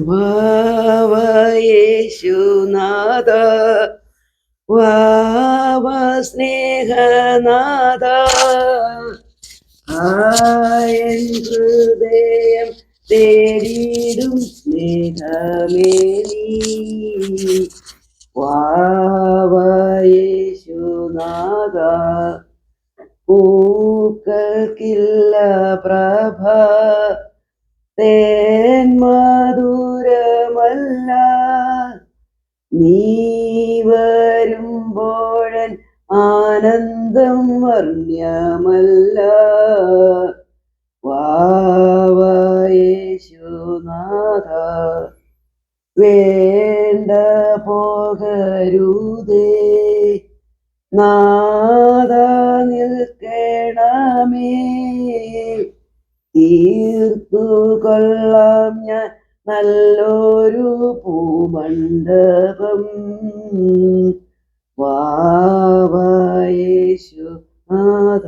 വാവയേശുനാഥ വാവ സ്നേഹനാഥ. ആയൻ ഹൃദയം തേടിയിടും സ്നേഹമേ നീ. വാവയേശുനാഥ പൂക്കൾക്കില്ല പ്രഭ തേൻ നീ വരുമ്പോഴൻ ആനന്ദം വർണ്യമല്ല. വാവയേശുനാഥ വേണ്ട പോകരുതേ. നാഥ നിൽക്കണമേ. തീർത്തു കൊള്ളാം ഞാൻ നല്ലൊരു പൂമണ്ഡപം വാവയേശു നാഥ